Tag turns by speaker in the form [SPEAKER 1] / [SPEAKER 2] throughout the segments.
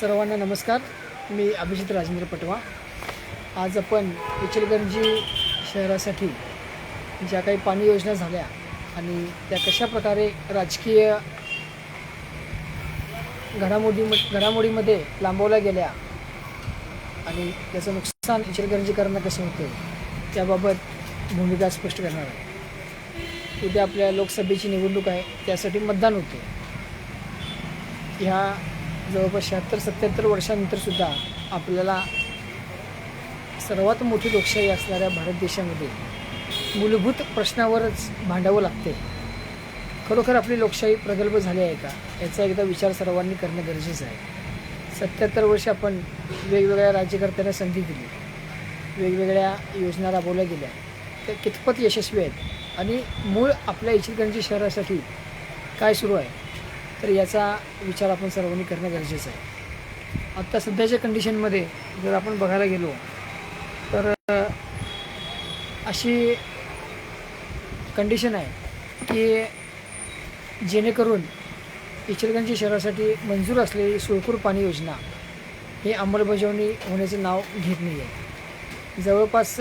[SPEAKER 1] सर्वांना नमस्कार. मी अभिजित राजेंद्र पटवा. आज आपण इचलगंजी शहरासाठी ज्या काही पाणी योजना झाल्या आणि त्या कशा प्रकारे राजकीय घडामोडी घडामोडीमध्ये लांबवल्या गेल्या आणि त्याचं नुकसान इचलगंजीकरांना कसं होतं त्याबाबत भूमिका स्पष्ट करणार आहे. उद्या आपल्या लोकसभेची निवडणूक आहे त्यासाठी मतदान होते ह्या जवळपास शहात्तर सत्याहत्तर वर्षानंतरसुद्धा आपल्याला सर्वात मोठी लोकशाही असणाऱ्या भारत देशामध्ये मूलभूत प्रश्नावरच भांडावं लागते. खरोखर आपली लोकशाही प्रगल्भ झाली आहे का? याचा एकदा विचार सर्वांनी करणं गरजेचं आहे. सत्याहत्तर वर्ष आपण वेगवेगळ्या राज्यकर्त्यांना संधी दिली. वेगवेगळ्या योजना राबवल्या गेल्या. त्या कितपत यशस्वी आहेत? आणि मूळ आपल्या इचलकरंजी शहरासाठी काय सुरू आहे? तर याचा विचार आपण सर्वांनी करणं गरजेचं आहे. आत्ता सध्याच्या कंडिशनमध्ये जर आपण बघायला गेलो तर अशी कंडिशन आहे की जेणेकरून इचलगंजी शहरासाठी मंजूर असलेली सुळकूर पाणी योजना ही अंमलबजावणी होण्याचं नाव घेत नाही आहे जवळपास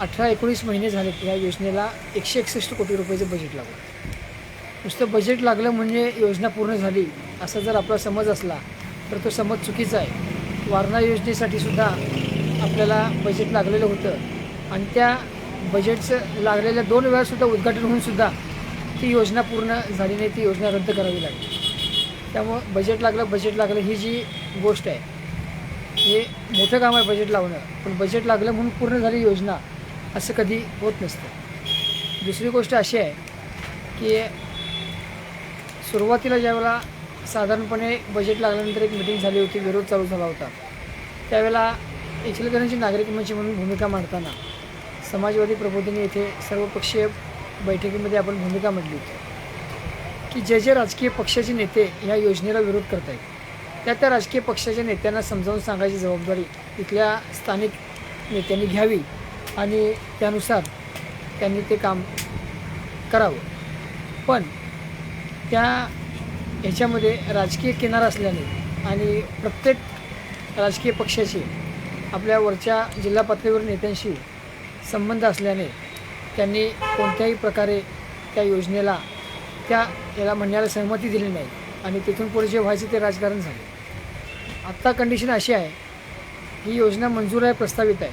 [SPEAKER 1] अठरा एकोणीस महिने झालेत या योजनेला एकशे एकसष्ट कोटी रुपयाचं बजेट लागलं. नुसतं बजेट लागलं म्हणजे योजना पूर्ण झाली असा जर आपला समज असला तर तो समज चुकीचा आहे. वारणा योजनेसाठी सुद्धा आपल्याला बजेट लागलेलं होतं. आणि त्या बजेटचं लागलेल्या दोन वेळासुद्धा उद्घाटन होऊन सुद्धा ती योजना पूर्ण झाली नाही ती योजना रद्द करावी लागली. त्यामुळं बजेट लागलं बजेट लागलं ही जी गोष्ट आहे हे मोठं काम आहे बजेट लावणं. पण बजेट लागलं म्हणून पूर्ण झाली योजना असं कधी होत नसतं. दुसरी गोष्ट अशी आहे की सुरुवातीला ज्यावेळेला साधारणपणे बजेट लागल्यानंतर एक मिटिंग झाली होती विरोध चालू झाला होता. त्यावेळेला इचलकरंजी नागरिक मंच म्हणून भूमिका मांडताना समाजवादी प्रबोधिनी येथे सर्वपक्षीय बैठकीमध्ये आपण भूमिका मांडली होती. की जे जे राजकीय पक्षाचे नेते ह्या योजनेला विरोध करत आहेत त्या त्या राजकीय पक्षाच्या नेत्यांना समजावून सांगायची जबाबदारी इथल्या स्थानिक नेत्यांनी घ्यावी आणि त्यानुसार त्यांनी ते काम करावं. पण त्या ह्याच्यामध्ये राजकीय किनार असल्याने आणि प्रत्येक राजकीय पक्षाशी आपल्या वरच्या जिल्हा पातळीवर नेत्यांशी संबंध असल्याने त्यांनी कोणत्याही प्रकारे त्या योजनेला त्या याला म्हणण्याला सहमती दिली नाही आणि तिथून पुढे जे व्हायचं ते राजकारण झाले. आत्ता कंडिशन अशी आहे ही योजना मंजूर आहे प्रस्तावित आहे.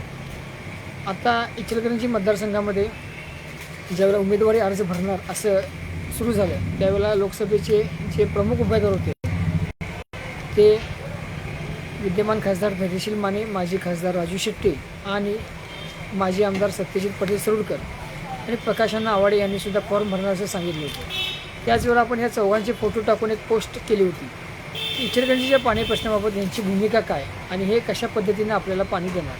[SPEAKER 1] आत्ता इचलकरंजी मतदारसंघामध्ये ज्यावेळेला उमेदवारी अर्ज भरणार असं सुरू झालं. त्यावेळेला लोकसभेचे जे प्रमुख उमेदवार होते ते विद्यमान खासदार धैर्यशील माने माजी खासदार राजू शेट्टी आणि माजी आमदार सत्यजित पटेल सरुडकर आणि प्रकाशांना आवाडे यांनी सुद्धा फॉर्म भरणार असं सांगितलं होतं. त्याच वेळेला आपण ह्या चौघांचे फोटो टाकून एक पोस्ट केली होती. की इचलगंजीच्या पाणी प्रश्नाबाबत यांची भूमिका काय आणि हे कशा पद्धतीनं आपल्याला पाणी देणार?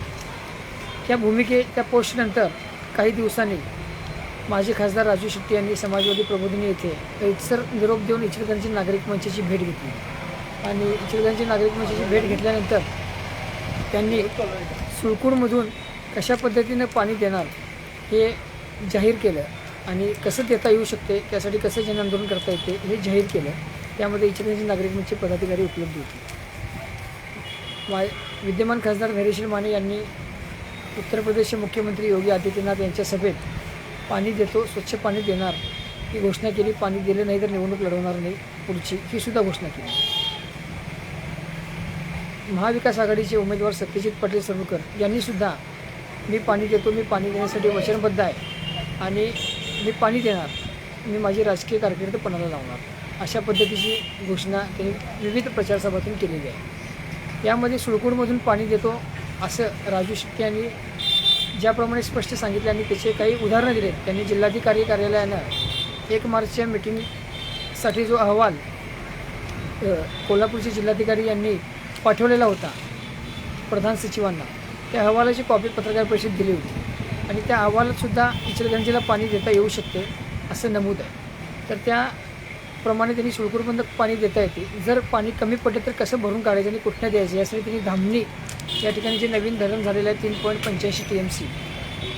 [SPEAKER 1] त्या भूमिके त्या पोस्टनंतर काही दिवसांनी माजी खासदार राजू शेट्टी यांनी समाजवादी प्रबोधिनी येथे रीतसर निरोप देऊन इचलगंजी नागरिक मंचाची भेट घेतली. आणि इचलगंजी नागरिक मंचाची भेट घेतल्यानंतर त्यांनी सुळकूडमधून कशा पद्धतीनं पाणी देणार हे जाहीर केलं आणि कसं देता येऊ शकते त्यासाठी कसं जनआंदोलन करता येते हे जाहीर केलं. त्यामध्ये इचलगंजी नागरिक मंचचे पदाधिकारी उपलब्ध होते. मा विद्यमान खासदार धैर्यशील माने यांनी उत्तर प्रदेशचे मुख्यमंत्री योगी आदित्यनाथ यांच्या सभेत पाणी देतो स्वच्छ पाणी देणार. ही घोषणा केली पाणी दिलं नाही तर निवडणूक लढवणार नाही. पुढची ही सुद्धा घोषणा केली. महाविकास आघाडीचे उमेदवार सत्यजित पटेल सरुकर यांनी सुद्धा मी पाणी देतो मी पाणी देण्यासाठी वचनबद्ध आहे आणि मी पाणी देणार. मी माझी राजकीय कारकीर्द पणाला लावणार. अशा पद्धतीची घोषणा त्यांनी विविध प्रचारसभातून केलेली आहे. यामध्ये सुळकूडमधून पाणी देतो असं राजू शेट्टी यांनी ज्याप्रमाणे स्पष्ट सांगितले आणि त्याचे काही उदाहरणं दिले त्यांनी जिल्हाधिकारी कार्यालयानं एक मार्चच्या मिटिंगसाठी जो अहवाल कोल्हापूरचे जिल्हाधिकारी यांनी पाठवलेला होता प्रधान सचिवांना त्या अहवालाची कॉपी पत्रकार परिषद दिली होती. आणि त्या अहवालातसुद्धा इचलगंजीला पाणी देता येऊ शकते असं नमूद आहे. तर त्याप्रमाणे त्यांनी सुळकूरबंद पाणी देता येते. जर पाणी कमी पडले तर कसं भरून काढायचं आणि कुठनं द्यायचं? यासाठी त्यांनी धामणी या ठिकाणी जे नवीन धरण झालेलं आहे तीन पॉईंट पंच्याऐंशी टी एम सी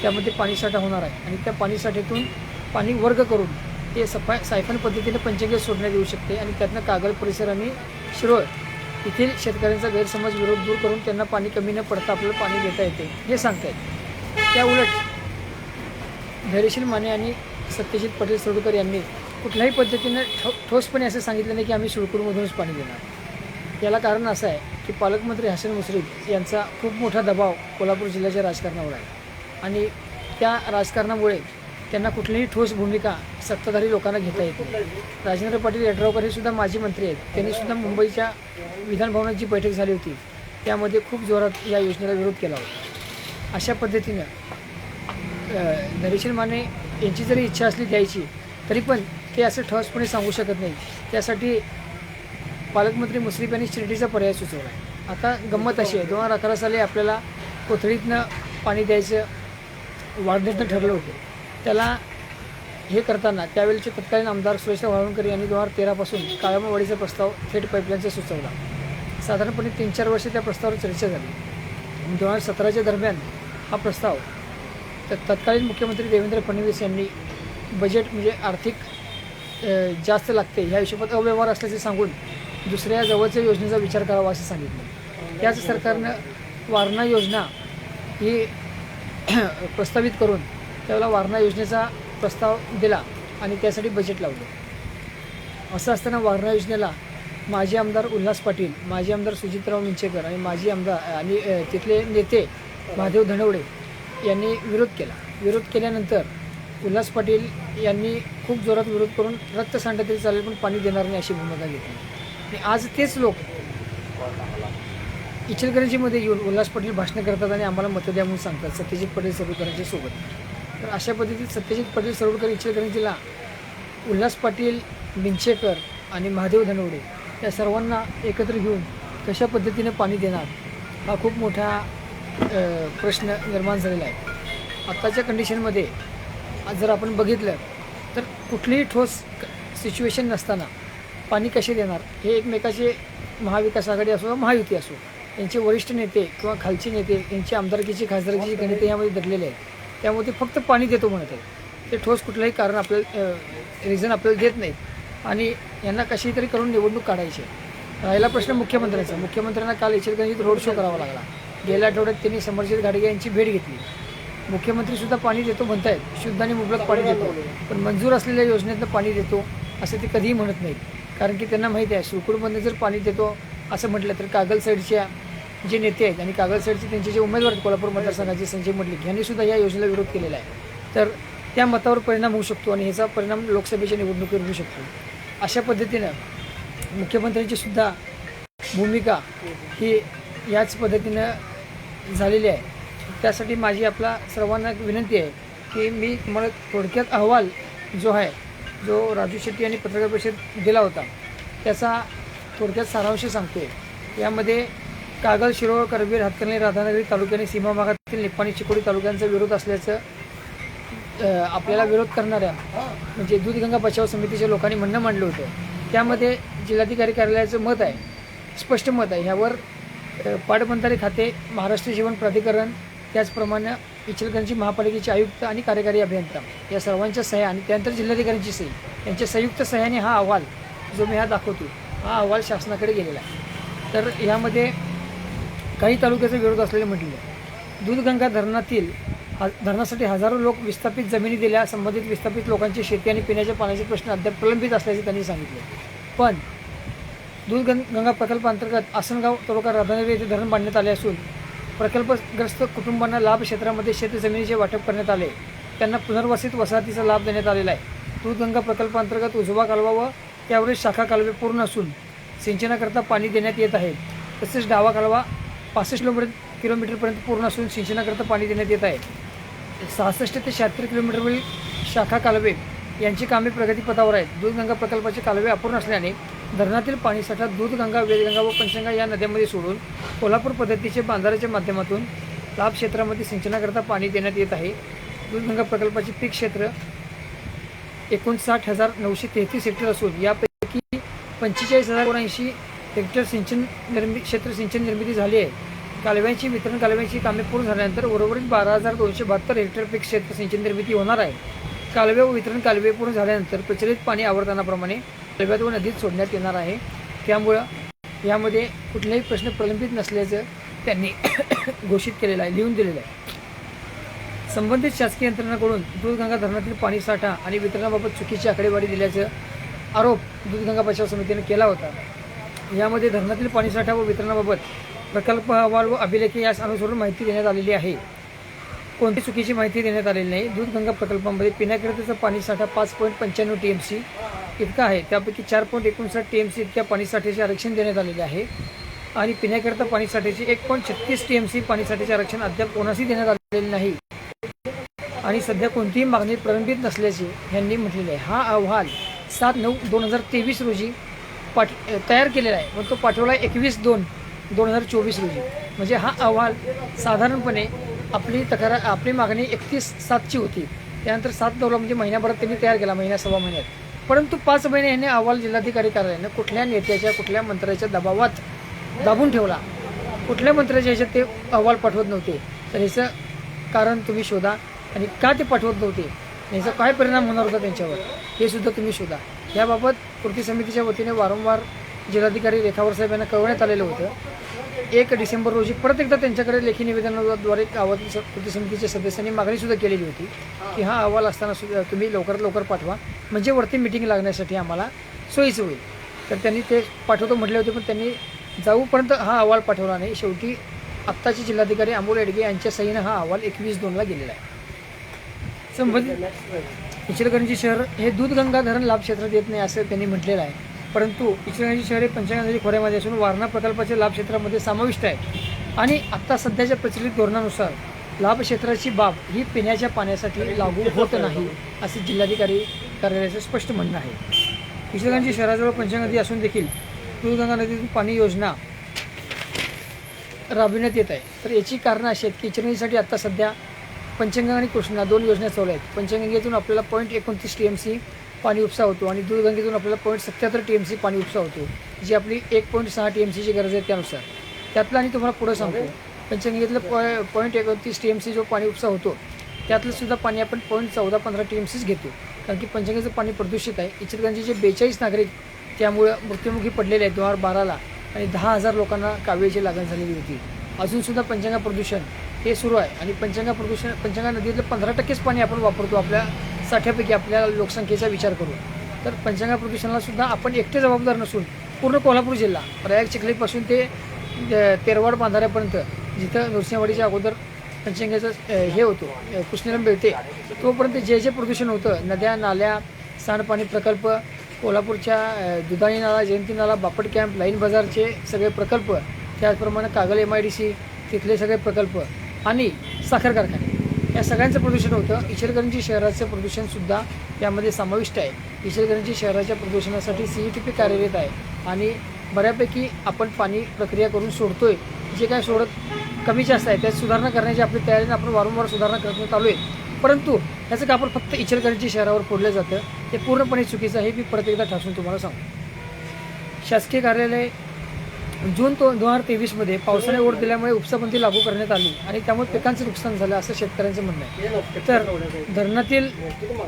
[SPEAKER 1] त्यामध्ये पाणीसाठा होणार आहे. आणि त्या पाणीसाठ्यातून पाणी वर्ग करून ते सफा सायफन पद्धतीने पंचगंगेत सोडण्यात येऊ शकते. आणि त्यातनं कागल परिसर आणि शिरोळ येथील शेतकऱ्यांचा गैरसमज विरोध दूर करून त्यांना पाणी कमी न पडता आपल्याला पाणी देता येते. हे सांगतायत. त्या उलट धैर्यशील माने आणि सत्यजित पटेल सडुकर यांनी कुठल्याही पद्धतीनं ठो ठोसपणे असं सांगितलं नाही की आम्ही सुळकूरमधूनच पाणी देणार. याला कारण असं आहे की पालकमंत्री हसन मुश्रीफ यांचा खूप मोठा दबाव कोल्हापूर जिल्ह्याच्या राजकारणावर आहे. आणि त्या राजकारणामुळे त्यांना कुठलीही ठोस भूमिका सत्ताधारी लोकांना घेता येते राजेंद्र पाटील यड्रावकर हे सुद्धा माजी मंत्री आहेत. त्यांनी सुद्धा मुंबईच्या विधानभवनात जी बैठक झाली होती त्यामध्ये खूप जोरात या योजनेला विरोध केला होता. अशा पद्धतीनं अ, माने यांची जरी इच्छा असली द्यायची तरी पण ते असं ठोसपणे सांगू शकत नाही. त्यासाठी पालकमंत्री मुश्रीफ यांनी शिर्डीचा पर्याय सुचवला आहे आता गंमत अशी आहे. दोन हजार अकरा साली आपल्याला कोथळीतनं पाणी द्यायचं वाढण्याचं ठरलं होतं. त्याला हे करताना त्यावेळेचे तत्कालीन आमदार सुरेश वाळवणकर यांनी दोन हजार तेरापासून काळामावाडीचा प्रस्ताव थेट पाईपलाईनचा सुचवला. साधारणपणे तीन चार वर्षे त्या प्रस्तावावर चर्चा झाली. दोन हजार सतराच्या दरम्यान हा प्रस्ताव तर तत्कालीन मुख्यमंत्री देवेंद्र फडणवीस यांनी बजेट म्हणजे आर्थिक जास्त लागते ह्या हिशोबात अव्यवहार असल्याचे सांगून दुसऱ्या जवळच्या योजनेचा विचार करावा असं सांगितलं. त्याच सरकारनं वारणा योजना ही प्रस्तावित करून त्यावेळेला वारणा योजनेचा प्रस्ताव दिला आणि त्यासाठी बजेट लावलं. असं असताना वारणा योजनेला माजी आमदार उल्हास पाटील माजी आमदार सुजितराव मिंचेकर आणि माजी आमदार आणि तिथले नेते महादेव धनवडे यांनी विरोध केला. विरोध केल्यानंतर उल्हास पाटील यांनी खूप जोरात विरोध करून रक्त सांडलं तरी चालेल पण पाणी देणार नाही अशी भूमिका घेतली. आणि आज तेच लोक इचलकरंजीमध्ये येऊन उल्हास पाटील भाषणं करतात आणि आम्हाला मतं द्या म्हणून सांगतात सत्यजित पटेल सरोडकरांच्या सोबत. तर अशा पद्धतीत सत्यजित पटेल सरोडकर इचलकरंजीला उल्हास पाटील मिंचेकर आणि महादेव धनवडे या सर्वांना एकत्र घेऊन कशा पद्धतीने पाणी देणार हा खूप मोठा प्रश्न निर्माण झालेला आहे. आत्ताच्या कंडिशनमध्ये आज जर आपण बघितलं तर कुठलीही ठोस सिच्युएशन नसताना पाणी कसे देणार? हे एकमेकाचे महाविकास आघाडी असो महायुती असो यांचे वरिष्ठ नेते किंवा खालचे नेते यांची आमदारकीची खासदारकीची गणिते यामध्ये दडलेले आहेत. त्यामुळे ते फक्त पाणी देतो म्हणत आहेत. ते ठोस कुठलंही कारण आपल्याला रिझन आपल्याला देत नाहीत. आणि यांना कशी तरी करून निवडणूक काढायची. राहिला प्रश्न मुख्यमंत्र्यांचा. मुख्यमंत्र्यांना काल इचलकरंजीत रोड शो करावा लागला. गेल्या आठवड्यात त्यांनी समरजित घाडगे यांची भेट घेतली. मुख्यमंत्री सुद्धा पाणी देतो म्हणतायत. शुद्ध आणि मुबलक पाणी देतो. पण मंजूर असलेल्या योजनेतनं पाणी देतो असं ते कधीही म्हणत नाहीत. कारण की त्यांना माहिती आहे सुळकूडमध्ये जर पाणी देतो असं म्हटलं तर कागल साईडच्या जे नेते आहेत आणि कागल साईडचे त्यांचे जे उमेदवार आहेत कोल्हापूर मतदारसंघाचे संजय मंडलिक यांनी सुद्धा या योजनेला विरोध केलेला आहे. तर त्या मतावर परिणाम होऊ शकतो आणि ह्याचा परिणाम लोकसभेच्या निवडणुकीवर होऊ शकतो. अशा पद्धतीनं मुख्यमंत्र्यांची सुद्धा भूमिका ही याच पद्धतीनं झालेली आहे. त्यासाठी माझी आपला सर्वांना विनंती आहे की मी तुम्हाला थोडक्यात अहवाल जो आहे जो राजू शेट्टी यांनी पत्रकार परिषद दिला होता त्याचा थोडक्यात सारांश सांगतो यामध्ये कागल शिरोळ करवीर हातकर्णी राधानगरी तालुक्याने सीमा भागातील निपाणी चिकोडी तालुक्यांचा विरोध असल्याचं आपल्याला विरोध करणाऱ्या म्हणजे दूधगंगा बचाव समितीच्या लोकांनी म्हणणं मांडलं होतं. त्यामध्ये जिल्हाधिकारी कार्यालयाचं मत आहे स्पष्ट मत आहे. ह्यावर पाटबंधारे खाते महाराष्ट्र जीवन प्राधिकरण त्याचप्रमाणे इचलकरंजी महापालिकेचे आयुक्त आणि कार्यकारी अभियंता या सर्वांच्या सह्या आणि त्यानंतर जिल्हाधिकाऱ्यांची सही. यांच्या संयुक्त सह्याने हा अहवाल जो मी हा दाखवतो हा अहवाल शासनाकडे गेलेला आहे. तर यामध्ये काही तालुक्याचा विरोध असलेले म्हटले. दूधगंगा धरणातील हा धरणासाठी हजारो लोक विस्थापित जमिनी दिल्या संबंधित विस्थापित लोकांची शेती आणि पिण्याच्या पाण्याचे प्रश्न अद्याप प्रलंबित असल्याचे त्यांनी सांगितले. पण दूध गंगा प्रकल्पांतर्गत आसनगाव तालुका राधानगरी येथे धरण बांधण्यात आले असून प्रकल्पग्रस्त कुटुंबांना लाभ क्षेत्रामध्ये शेतजमिनीचे वाटप करण्यात आले. त्यांना पुनर्वसित वसाहतीचा लाभ देण्यात आलेला आहे. दूधगंगा प्रकल्पांतर्गत उजवा कालवा व त्यावरील शाखा कालवे पूर्ण असून सिंचनाकरता पाणी देण्यात येत आहे. तसेच डावा कालवा पासष्ट किलोमीटर किलोमीटरपर्यंत पूर्ण असून सिंचनाकरता पाणी देण्यात येत आहे. सहासष्ट ते शहात्तर किलोमीटरवरील शाखा कालवे यांची कामे प्रगतीपथावर आहेत. दूधगंगा प्रकल्पाचे कालवे अपूर्ण असल्याने धरणातील पाणीसाठा दूधगंगा वेदगंगा व पंचगंगा या नद्यांमध्ये सोडून कोल्हापूर पद्धतीचे बांधाराच्या माध्यमातून लाभ क्षेत्रामध्ये सिंचनाकरता पाणी देण्यात येत आहे. दूधगंगा प्रकल्पाचे पीक क्षेत्र एकोणसाठ हजार नऊशे तेहतीस हेक्टर असून यापैकी पंचेचाळीस हजार ऐंशी हेक्टर सिंचन निर्मि क्षेत्र सिंचन निर्मिती झाली आहे. कालव्यांची वितरण कालव्यांची कामे पूर्ण झाल्यानंतर उर्वरित बारा हजार दोनशे बहात्तर हेक्टर पीक क्षेत्र सिंचन निर्मिती होणार आहे. कालवे व वितरण कालवे पूर्ण झाल्यानंतर प्रचलित पाणी आवर्तनाप्रमाणे कालव्यात व नदीत सोडण्यात येणार आहे. त्यामुळं यामध्ये कुठलाही प्रश्न प्रलंबित नसल्याचं त्यांनी घोषित केलेलं आहे लिहून दिलेलं आहे. संबंधित शासकीय यंत्रणाकडून दूधगंगा धरणातील पाणी साठा आणि वितरणाबाबत चुकीची आकडेवारी दिल्याचं आरोप दूधगंगा बचाव समितीने केला होता. यामध्ये धरणातील पाणीसाठा व वितरणाबाबत प्रकल्प अहवाल व अभिलेखे यास अनुसरून माहिती देण्यात आलेली आहे. कोणती चुकीची माहिती देण्यात आलेली नाही. दूधगंगा प्रकल्पामध्ये पिण्याकरिताचा पाणीसाठा पाच पॉईंट पंच्याण्णव टी एम सी इतका आहे. त्यापैकी चार पॉईंट एकोणसाठ टी एम सी इतक्या पाणीसाठ्याचे आरक्षण देण्यात आलेले आहे. आणि पिण्याकरिता पाणीसाठ्याचे एक पॉईंट छत्तीस टी एम सी पाणीसाठ्याचे आरक्षण अद्याप कोणाशी देण्यात आलेले नाही. आणि सध्या कोणतीही मागणी प्रलंबित नसल्याचे यांनी म्हटलेले आहे. हा अहवाल सात नऊ दोन हजार तेवीस रोजी पाठ तयार केलेला आहे. व तो पाठवला एकवीस दोन दोन हजार चोवीस रोजी. म्हणजे हा अहवाल साधारणपणे आपली तक्रार आपली मागणी एकतीस सातची होती. त्यानंतर सात नऊला म्हणजे महिन्याभरात त्यांनी तयार केला महिन्या सव्वा महिन्यात. परंतु पाच महिने ह्याने अहवाल जिल्हाधिकारी कार्यालयानं कुठल्या नेत्याच्या कुठल्या मंत्र्याच्या दबावात दाबून ठेवला. कुठल्या मंत्र्याच्या ह्याच्यात ते अहवाल पाठवत नव्हते. तर ह्याचं कारण तुम्ही शोधा आणि का ते पाठवत नव्हते? याचा काय परिणाम होणार होता त्यांच्यावर? हे सुद्धा तुम्ही शोधा. याबाबत कृती समितीच्या वतीने वारंवार जिल्हाधिकारी रेखावर साहेब यांना कळवण्यात आलेलं होतं. एक डिसेंबर रोजी परत एकदा त्यांच्याकडे लेखी निवेदनाद्वारे गावातील स- कृती समितीच्या सदस्यांनी मागणीसुद्धा केलेली होती की हा अहवाल असताना सुद्धा तुम्ही लवकरात लवकर पाठवा. म्हणजे वरती मिटिंग लागण्यासाठी आम्हाला सोयीचं होईल. तर त्यांनी ते पाठवतो म्हटले होते पण त्यांनी जाऊपर्यंत हा अहवाल पाठवला नाही. शेवटी आत्ताचे जिल्हाधिकारी अमोल एडगे यांच्या सहीनं हा अहवाल एकवीस दोनला गेलेला आहे. संबंधित इचलकरंजी शहर हे दूधगंगा धरण लाभ क्षेत्रात येत नाही असं त्यांनी म्हटलेलं आहे. परंतु इचलकरंजी शहर हे नदी खोऱ्यामध्ये असून वारणा प्रकल्पाच्या लाभ क्षेत्रामध्ये समाविष्ट आहे. आणि आत्ता सध्याच्या प्रचलित धोरणानुसार लाभ क्षेत्राची बाब ही पिण्याच्या पाण्यासाठी लागू होत नाही असे जिल्हाधिकारी कार्यालयाचं स्पष्ट म्हणणं आहे. इचलकरंजी शहराजवळ पंचायत नदी असून देखील दूधगंगा नदीतून पाणी योजना राबविण्यात येत आहे. तर याची कारणं अशी आहेत की इचलकरंजीसाठी आत्ता सध्या पंचगंगा आणि कृष्णा दोन योजना चालू आहेत. पंचगंगेतून आपल्याला पॉईंट एकोणतीस टी एम सी पाणी उपसा होतो आणि दूधगंगेतून आपल्याला पॉईंट सत्याहत्तर टी एम सी पाणी उपसा होतो जी आपली एक पॉईंट सहा टी एम सीची गरज आहे त्यानुसार. त्यातलं आणि तुम्हाला पुढं सांगतो. पंचगंगेतलं पॉय पॉईंट एकोणतीस टी एम सी जो पाणी उपसा होतो त्यातलं सुद्धा पाणी आपण पॉईंट चौदा पंधरा टी एम सीच घेतो. कारण की पंचगंगेचं पाणी प्रदूषित आहे. इचलकरंजीचे बेचाळीस नागरिक त्यामुळं मृत्युमुखी पडलेले आहेत दोन हजार बाराला आणि दहा हजार लोकांना कावीळची लागण झालेली होती. अजूनसुद्धा पंचगंगा प्रदूषण हे सुरू आहे आणि पंचगंगा प्रदूषण पंचगंगा नदीतलं पंधरा टक्केच पाणी आपण वापरतो आपल्या साठ्यापैकी आपल्या लोकसंख्येचा विचार करून तर पंचगंगा प्रदूषणाला सुद्धा आपण एकटे जबाबदार नसून पूर्ण कोल्हापूर जिल्हा प्रयाग चिखलीपासून ते तेरवाड बांधाऱ्यापर्यंत जिथं नृसिंहवाडीच्या अगोदर पंचगंगेचं हे होतो अ, कृष्णेला मिळते तोपर्यंत जे जे प्रदूषण होतं नद्या नाल्या सांडपाणी प्रकल्प कोल्हापूरच्या दुधाणी नाला जयंती नाला बापट कॅम्प लाईन बाजारचे सगळे प्रकल्प त्याचप्रमाणे Kagal M I D C तिथले सगळे प्रकल्प आणि साखर कारखाने. या सगळ्यांचं प्रदूषण होतं. इचलकरंजी शहराचं प्रदूषणसुद्धा यामध्ये समाविष्ट आहे. इचलकरंजी शहराच्या प्रदूषणासाठी सी ई टी पी कार्यरत आहे. आणि बऱ्यापैकी आपण पाणी प्रक्रिया करून सोडतो आहे जे काय सोडत कमी जास्त आहे त्यात सुधारणा करण्याची आपली तयारीने आपण वारंवार सुधारणा करण्यात आलो आहे. परंतु ह्याचं कापड फक्त इचलकरंजी शहरावर फोडलं जातं ते पूर्णपणे चुकीचं आहे मी परत एकदा ठासून तुम्हाला सांगतो. शासकीय कार्यालय जून दोन हजार तेवीसमध्ये पावसाने ओढ दिल्यामुळे उपसाबंदी लागू करण्यात आली आणि त्यामुळे पिकांचं नुकसान झालं असं शेतकऱ्यांचं म्हणणं आहे. तर धरणातील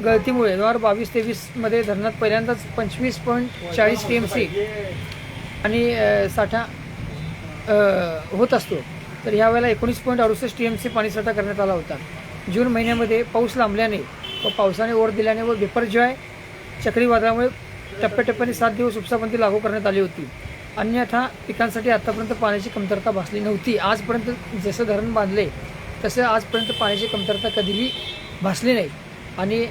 [SPEAKER 1] गळतीमुळे दोन हजार बावीस तेवीसमध्ये धरणात पहिल्यांदाच पंचवीस पॉईंट चाळीस टी एम सी आणि साठा होत असतो. तर ह्यावेळेला एकोणीस पॉईंट अडुसष्ट टी एम सी पाणीसाठा करण्यात आला होता. जून महिन्यामध्ये पाऊस लांबल्याने व पावसाने ओढ दिल्याने व विपर्जय चक्रीवादळामुळे टप्प्याटप्प्याने सात दिवस उपसाबंदी लागू करण्यात आली होती. अन्यथा पिकांसाठी आतापर्यंत पाण्याची कमतरता भासली नव्हती. आजपर्यंत जसं धरण बांधले तसं आजपर्यंत पाण्याची कमतरता कधीही भासली नाही. आणि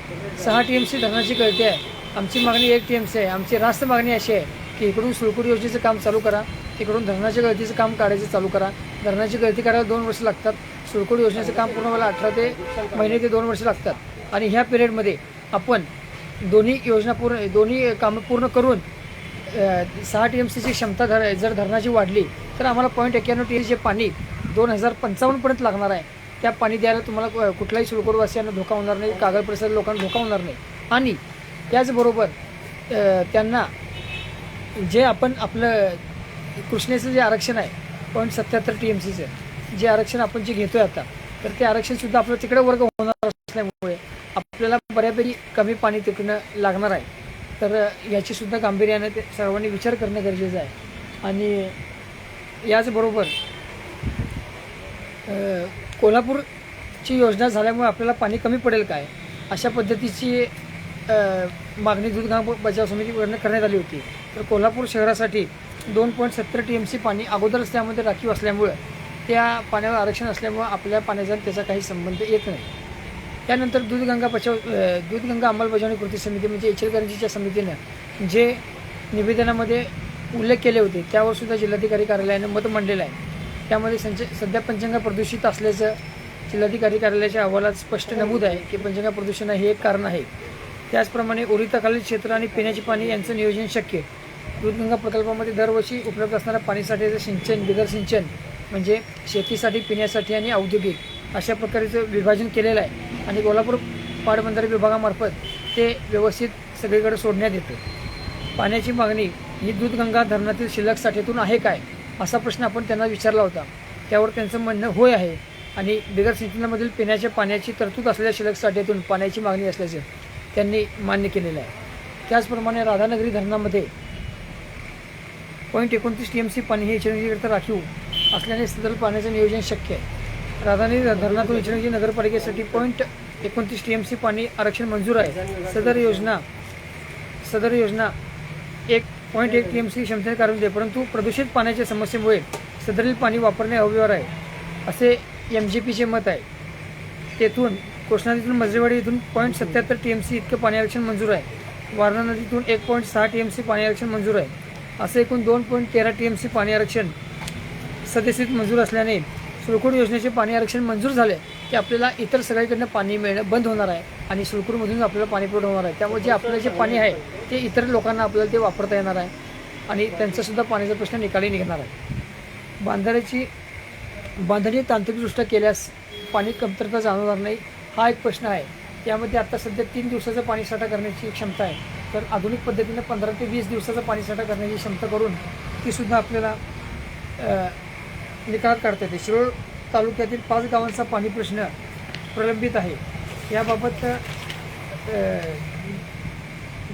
[SPEAKER 1] सहा टी एम सी धरणाची गळती आहे. आमची मागणी एक टी एम सी आहे. आमची रास्त मागणी अशी आहे की इकडून सुळकुट योजनेचं काम चालू करा तिकडून धरणाच्या गळतीचं काम काढायचं चालू करा. धरणाची गळती करायला दोन वर्ष लागतात. सुळकुट योजनेचं काम पूर्ण व्हायला अठरा ते महिने ते दोन वर्ष लागतात. आणि ह्या पिरियडमध्ये आपण दोन्ही योजना पूर्ण दोन्ही कामं पूर्ण करून सहा टी एम सीची क्षमता धर जर धरणाची वाढली तर आम्हाला पॉईंट एक्क्याण्णव टी एमचे पाणी दोन हजार पंचावन्नपर्यंत लागणार आहे. त्या पाणी द्यायला तुम्हाला कुठलाही कुठल्याही धोका होणार नाही कागद परिसर लोकांना धोका होणार नाही. आणि त्याचबरोबर त्यांना जे आपण आपलं कृष्णेचं जे आरक्षण आहे पॉईंट सत्याहत्तर टी एम सीचं जे आरक्षण आपण जे घेतो आहे आता तर ते आरक्षणसुद्धा आपलं तिकडे वर्ग होणार असल्यामुळे आपल्याला बऱ्यापैकी कमी पाणी तिकडनं लागणार आहे. तर याचीसुद्धा गांभीर्याने ते सर्वांनी विचार करणं गरजेचं आहे. आणि याचबरोबर कोल्हापूरची योजना झाल्यामुळे आपल्याला पाणी कमी पडेल काय? अशा पद्धतीची मागणी दूध घाम बचाव समितीकडनं करण्यात आली होती. तर कोल्हापूर शहरासाठी दोन पॉईंट सत्तर टी एम सी पाणी अगोदरच त्यामध्ये राखीव असल्यामुळं त्या पाण्यावर आरक्षण असल्यामुळं आपल्या पाण्याचा त्याचा काही संबंध येत नाही. त्यानंतर दूधगंगा बचाव दूधगंगा अंमलबजावणी कृती समिती म्हणजे इचलकरंजीच्या समितीनं जे निवेदनामध्ये उल्लेख केले होते त्यावर सुद्धा जिल्हाधिकारी कार्यालयानं मत मांडलेलं आहे. त्यामध्ये संच सध्या पंचंगा प्रदूषित असल्याचं जिल्हाधिकारी कार्यालयाच्या अहवालात स्पष्ट नमूद आहे की पंचंगा प्रदूषण हे एक कारण आहे. त्याचप्रमाणे ओरिताखालील क्षेत्र आणि पिण्याचे पाणी यांचं नियोजन शक्य दूधगंगा प्रकल्पामध्ये दरवर्षी उपलब्ध असणाऱ्या पाणीसाठीचं सिंचन बिगर सिंचन म्हणजे शेतीसाठी पिण्यासाठी आणि औद्योगिक अशा प्रकारचं विभाजन केलेलं आहे. आणि कोल्हापूर पाटबंधारे विभागामार्फत ते व्यवस्थित सगळीकडे सोडण्यात येतं. पाण्याची मागणी ही दूधगंगा धरणातील शिल्लक साठ्यातून आहे काय असा प्रश्न आपण त्यांना विचारला होता. त्यावर त्यांचं म्हणणं होय आहे आणि बिगर सिंचनामधील पिण्याच्या पाण्याची तरतूद असलेल्या शिल्लक साठ्यातून पाण्याची मागणी असल्याचं त्यांनी मान्य केलेलं आहे. त्याचप्रमाणे राधानगरी धरणामध्ये पॉईंट एकोणतीस टी एम सी पाणी हे इचलकरंजीकरता राखीव असल्याने सदर पाण्याचं नियोजन शक्य आहे. राधानी धरणातून इचलकरंजी नगरपालिकेसाठी पॉईंट एकोणतीस टी एम सी पाणी आरक्षण मंजूर आहे. सदर योजना सदर योजना एक पॉईंट एक टी एम सी क्षमतेने कार्य परंतु प्रदूषित पाण्याच्या समस्येमुळे सदरील पाणी वापरणे अव्यवहार आहे असे एम जी पीचे मत आहे. तेथून कृष्णा नदीतून मजरेवाडी इथून पॉईंट सत्याहत्तर टी एम सी इतकं पाणी आरक्षण मंजूर आहे. वारणा नदीतून एक पॉईंट सहा टी एम सी पाणी आरक्षण मंजूर आहे. असे एकूण दोन पॉईंट तेरा टी एम सी पाणी आरक्षण सदस्यित मंजूर असल्याने सुळकूड योजनेचे पाणी आरक्षण मंजूर झाले की आपल्याला इतर सगळीकडनं पाणी मिळणं बंद होणार आहे आणि सुळकूडमधून आपल्याला पाणी पुरवठा होणार आहे. त्यामुळे जे आपलं जे पाणी आहे ते इतर लोकांना आपल्याला ते वापरता येणार आहे आणि त्यांचासुद्धा पाण्याचा प्रश्न निकाली निघणार आहे. बांधाऱ्याची बांधणी तांत्रिकदृष्ट्या केल्यास पाणी कमतरता जाणवणार नाही हा एक प्रश्न आहे. त्यामध्ये आता सध्या तीन दिवसाचा पाणीसाठा करण्याची क्षमता आहे. तर आधुनिक पद्धतीने पंधरा ते वीस दिवसाचा पाणीसाठा करण्याची क्षमता करून तीसुद्धा आपल्याला निकाल काढता येते. शिरोळ तालुक्यातील पाच गावांचा पाणी प्रश्न प्रलंबित आहे. याबाबत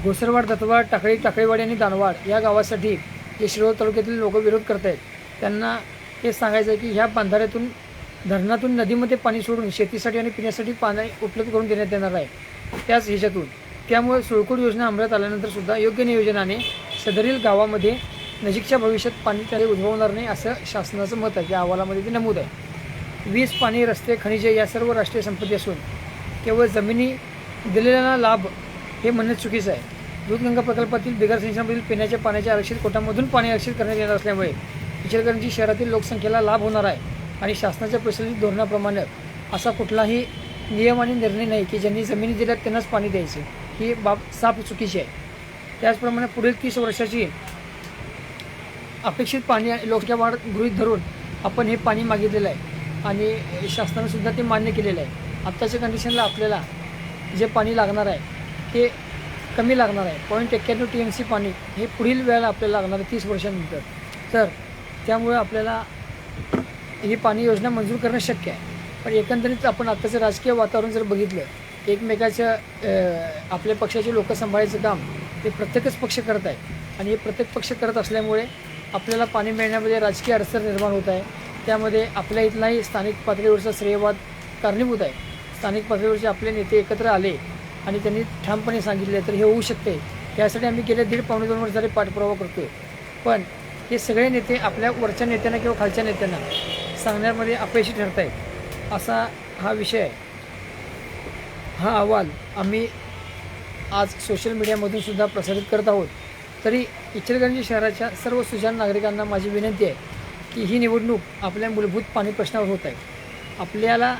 [SPEAKER 1] घोसरवाड दत्तवाड टाकळी टाकळीवाडी आणि दानवाड या गावासाठी जे शिरोळ तालुक्यातील लोक विरोध करत आहेत त्यांना हे सांगायचं आहे की ह्या बांधाऱ्यातून धरणातून नदीमध्ये पाणी सोडून शेतीसाठी आणि पिण्यासाठी पाणी उपलब्ध करून देण्यात येणार आहे. त्याच ह्याच्यातून त्यामुळे सुळकूड योजना अंमलात आल्यानंतर सुद्धा योग्य नियोजनाने सदरील गावामध्ये नजीकच्या भविष्यात पाणी त्याने उद्भवणार नाही असं शासनाचं मत आहे. या अहवालामध्ये ते नमूद आहे. वीज पाणी रस्ते खनिजे या सर्व राष्ट्रीय संपत्ती असून केवळ जमिनी दिलेला लाभ हे म्हणणं चुकीचं आहे. दूधगंगा प्रकल्पातील बिगर सिंचनामधील पिण्याच्या पाण्याच्या आरक्षित कोटामधून पाणी आरक्षित करण्यात येणार असल्यामुळे इचलकरंजी शहरातील लोकसंख्येला लाभ होणार आहे आणि शासनाच्या प्रचलित धोरणाप्रमाणे असा कुठलाही नियम आणि निर्णय नाही की ज्यांनी जमिनी दिल्यात त्यांनाच पाणी द्यायचे. ही बाब साफ चुकीची आहे. त्याचप्रमाणे पुढील तीस वर्षाची अपेक्षित पाणी लोकच्या वाढ गृहीत धरून आपण हे पाणी मागितलेलं आहे. आणि शासनानंसुद्धा ते मान्य केलेलं आहे. आत्ताच्या कंडिशनला आपल्याला जे पाणी लागणार आहे ते कमी लागणार आहे. पॉईंट एक्क्याण्णव टी एम सी पाणी हे पुढील वेळेला आपल्याला लागणार आहे तीस वर्षानंतर. तर त्यामुळे आपल्याला ही पाणी योजना मंजूर करणं शक्य आहे. पण एकंदरीत आपण आत्ताचं राजकीय वातावरण जर बघितलं एकमेकाच्या आपल्या पक्षाचे लोक सांभाळायचं काम ते प्रत्येकच पक्ष करत आहे. आणि हे प्रत्येक पक्ष करत असल्यामुळे आपल्याला पाणी मिळण्यामध्ये राजकीय अडचण निर्माण होत आहे. त्यामध्ये आपल्या इथलाही स्थानिक पातळीवरचा श्रेयवाद कारणीभूत आहे. स्थानिक पातळीवरचे आपले नेते एकत्र आले आणि त्यांनी ठामपणे सांगितले तर हे होऊ शकते. यासाठी आम्ही गेले दीड पावणे दोन वर्ष झाले पाठपुरावा करतो आहे पण हे सगळे नेते आपल्या वरच्या नेत्यांना किंवा खालच्या नेत्यांना सांगण्यामध्ये अपयशी ठरत आहेत असा हा विषय आहे. हा अहवाल आम्ही आज सोशल मीडियामधून सुद्धा प्रसारित करत आहोत. तरी इचलकरंजी शहराच्या सर्व सुजाण नागरिकांना माझी विनंती आहे की ही निवडणूक आपल्या मूलभूत पाणी प्रश्नावर होत आहे. आपल्याला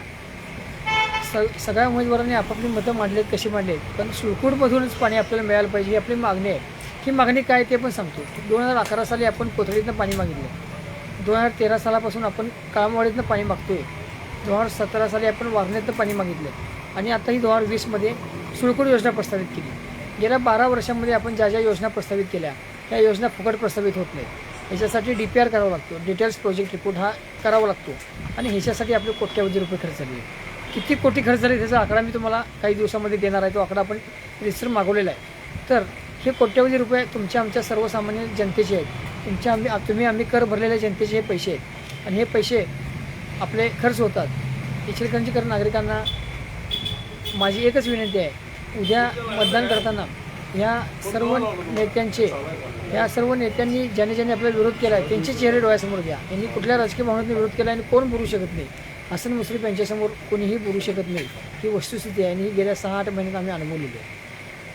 [SPEAKER 1] स सगळ्या उमेदवारांनी आपापली मतं मांडली आहेत कशी मांडली आहेत. पण सुळकूडमधूनच पाणी आपल्याला मिळालं पाहिजे ही आपली मागणी आहे. ही मागणी काय ते पण सांगतो. दोन हजार अकरा साली आपण कोथळीतनं पाणी मागितलं. दोन हजार तेरा सालापासून आपण काळमवाडीतनं पाणी मागतोय. दोन हजार सतरा साली आपण वारणेतनं पाणी मागितलं. आणि आताही दोन हजार वीसमध्ये सुळकूड योजना प्रस्तावित केली. गेल्या बारा वर्षामध्ये आपण ज्या ज्या योजना प्रस्तावित केल्या त्या योजना फुकट प्रस्तावित होत नाही ह्याच्यासाठी डी पी आर करावा लागतो. डिटेल्स प्रोजेक्ट रिपोर्ट हा करावा लागतो. आणि ह्याच्यासाठी आपले कोट्यावधी रुपये खर्च झाले. किती कोटी खर्च झाले त्याचा आकडा मी तुम्हाला काही दिवसामध्ये देणार आहे. तो आकडा आपण रिसर मागवलेला आहे. तर हे कोट्यवधी रुपये तुमच्या आमच्या सर्वसामान्य जनतेचे आहेत. तुमच्या आम्ही तुम्ही आम्ही कर भरलेल्या जनतेचे हे पैसे आहेत. आणि हे पैसे आपले खर्च होतात. इचलकरंजीकर नागरिकांना माझी एकच विनंती आहे. उद्या मतदान करताना या सर्व नेत्यांचे या सर्व नेत्यांनी ज्याने ज्याने आपला विरोध केला आहे त्यांचे चेहरे डोळ्यासमोर घ्या. यांनी कुठल्या राजकीय भावनेने विरोध केला आणि कोण बोलू शकत नाही. हसन मुश्रीफ यांच्यासमोर कोणीही बोलू शकत नाही. ही वस्तुस्थिती आहे आणि ही गेल्या सहा आठ महिन्यात आम्ही अनुभवलेली आहे.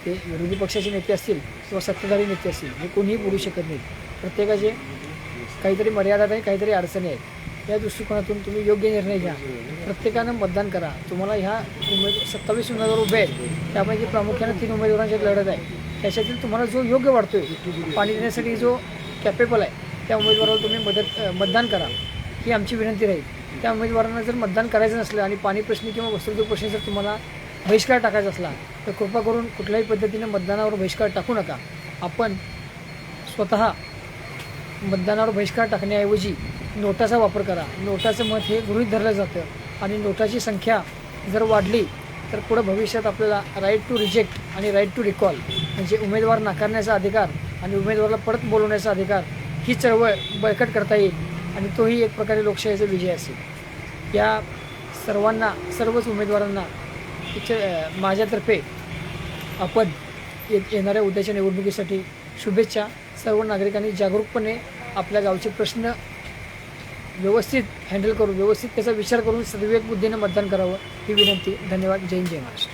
[SPEAKER 1] ते विरोधी पक्षाचे नेते असतील किंवा सत्ताधारी नेते असतील हे कोणीही बोलू शकत नाहीत प्रत्येकाचे काहीतरी मर्यादा आणि काहीतरी अडचणी आहेत. या दृष्टिकोनातून तुम्ही योग्य निर्णय घ्या. प्रत्येकानं मतदान करा. तुम्हाला ह्या उमेद सत्तावीस उमेदवार उभे आहेत. त्यापैकी प्रामुख्यानं तीन उमेदवारांची लढत आहे त्याच्यातील तुम्हाला जो योग्य वाटतोय पाणी देण्यासाठी जो कॅपेबल आहे त्या उमेदवारावर तुम्ही मदत मतदान करा. ही आमची विनंती राहील. त्या उमेदवारांना जर मतदान करायचं नसलं आणि पाणी प्रश्नी किंवा वस्त्रोद्योग प्रश्नी जर तुम्हाला बहिष्कार टाकायचा असला तर कृपा करून कुठल्याही पद्धतीने मतदानावर बहिष्कार टाकू नका. आपण स्वतः मतदानावर बहिष्कार टाकण्याऐवजी नोटाचा वापर करा. नोटाचं मत हे गृहीत धरलं जातं. आणि नोटाची संख्या जर वाढली तर पुढं भविष्यात आपल्याला राईट टू रिजेक्ट आणि राईट टू रिकॉल म्हणजे उमेदवार नाकारण्याचा अधिकार आणि उमेदवाराला परत बोलवण्याचा अधिकार ही चळवळ बळकट करता येईल आणि तोही एक प्रकारे लोकशाहीचा विजय असेल. या सर्वांना सर्वच उमेदवारांना माझ्यातर्फे आपण ये येणाऱ्या उद्याच्या निवडणुकीसाठी शुभेच्छा. सर्व नागरिकांनी जागरूकपणे आपल्या गावचे प्रश्न व्यवस्थित हँडल करून व्यवस्थित त्याचा विचार करून सद्विवेक बुद्धीने मतदान करावं ही विनंती. धन्यवाद. जय जय महाराष्ट्र.